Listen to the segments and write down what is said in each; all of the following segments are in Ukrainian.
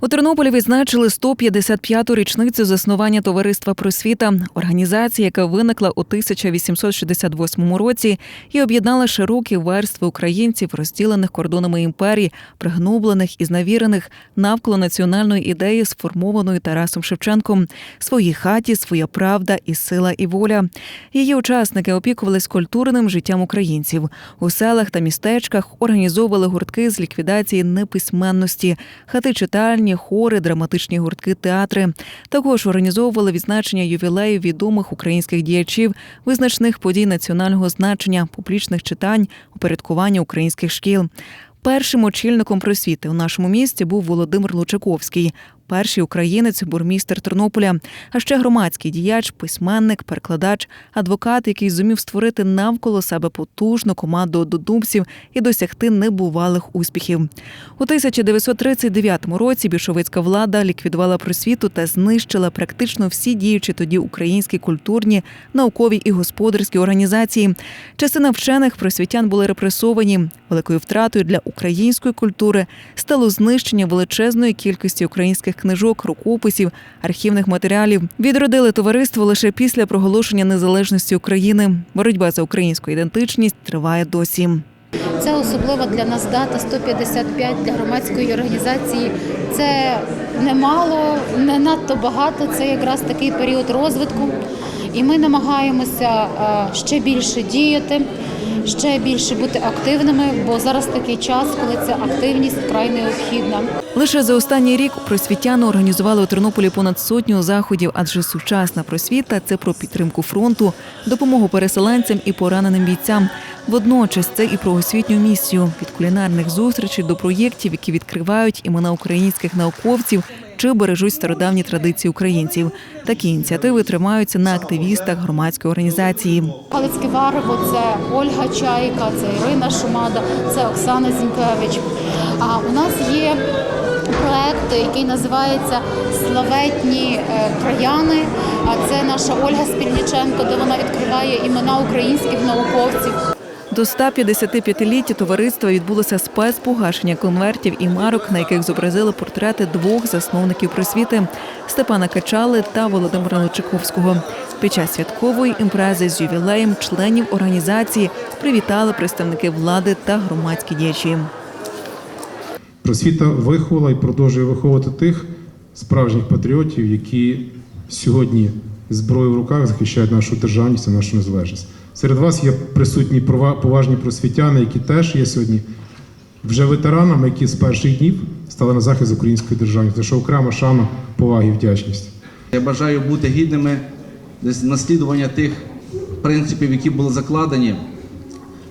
У Тернополі відзначили 155-ту річницю заснування товариства Просвіта, організації, яка виникла у 1868 році і об'єднала широкі верстви українців, розділених кордонами імперії, пригноблених і зневірених навколо національної ідеї, сформованої Тарасом Шевченком. Своїй хаті, своя правда і сила і воля. Її учасники опікувались культурним життям українців у селах та містечках, організовували гуртки з ліквідації неписьменності, хати читальні, хори, драматичні гуртки, театри. Також організовували відзначення ювілеїв відомих українських діячів, визначних подій національного значення, публічних читань, упорядкування українських шкіл. Першим очільником просвіти у нашому місті був Володимир Лучаковський, перший українець, бурмістер Тернополя, а ще громадський діяч, письменник, перекладач, адвокат, який зумів створити навколо себе потужну команду однодумців і досягти небувалих успіхів. У 1939 році більшовицька влада ліквідувала просвіту та знищила практично всі діючі тоді українські культурні, наукові і господарські організації. Частина вчених просвітян були репресовані. Великою втратою для української культури стало знищення величезної кількості українських книжок, рукописів, архівних матеріалів. Відродили товариство лише після проголошення незалежності України. Боротьба за українську ідентичність триває досі. Це особлива для нас дата 155 для громадської організації. Це немало, не надто багато. Це якраз такий період розвитку. І ми намагаємося е, ще більше діяти, ще більше бути активними, бо зараз такий час, коли ця активність вкрай необхідна. Лише за останній рік просвітяни організували у Тернополі понад сотню заходів, адже сучасна просвіта це про підтримку фронту, допомогу переселенцям і пораненим бійцям. Водночас це і про освітню місію від кулінарних зустрічей до проєктів, які відкривають імена українських науковців чи бережуть стародавні традиції українців. Такі ініціативи тримаються на активістах громадської організації. Галицьке варево це Ольга Чайка, це Ірина Шумада, це Оксана Зінкевич. А у нас є проект, який називається Славетні е, краяни. А це наша Ольга Спільниченко, де вона відкриває імена українських науковців. До 155-ліття товариства відбулося спецпогашення конвертів і марок, на яких зобразили портрети двох засновників просвіти Степана Качали та Володимира Личаковського. Під час святкової імпрези з ювілеєм членів організації привітали представники влади та громадські діячі. Просвіта виховала і продовжує виховувати тих справжніх патріотів, які сьогодні з зброєю в руках захищають нашу державність і нашу незалежність. Серед вас є присутні поважні просвітяни, які теж є сьогодні вже ветеранами, які з перших днів стали на захист української державності. За що окрема шана, поваги і вдячність. Я бажаю бути гідними наслідування тих принципів, які були закладені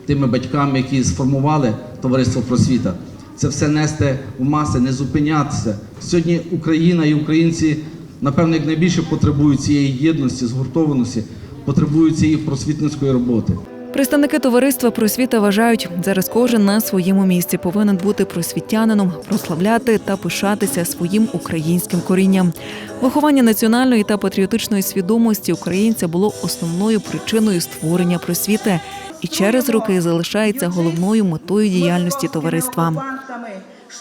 тими батьками, які сформували товариство просвіта. Це все нести в маси, не зупинятися. Сьогодні Україна і українці, напевно, як найбільше потребують цієї єдності, згуртованості, потребують цієї просвітницької роботи. Представники товариства просвіта вважають, зараз кожен на своєму місці повинен бути просвітянином, прославляти та пишатися своїм українським корінням. Виховання національної та патріотичної свідомості українця було основною причиною створення просвіти і через роки залишається головною метою діяльності товариства.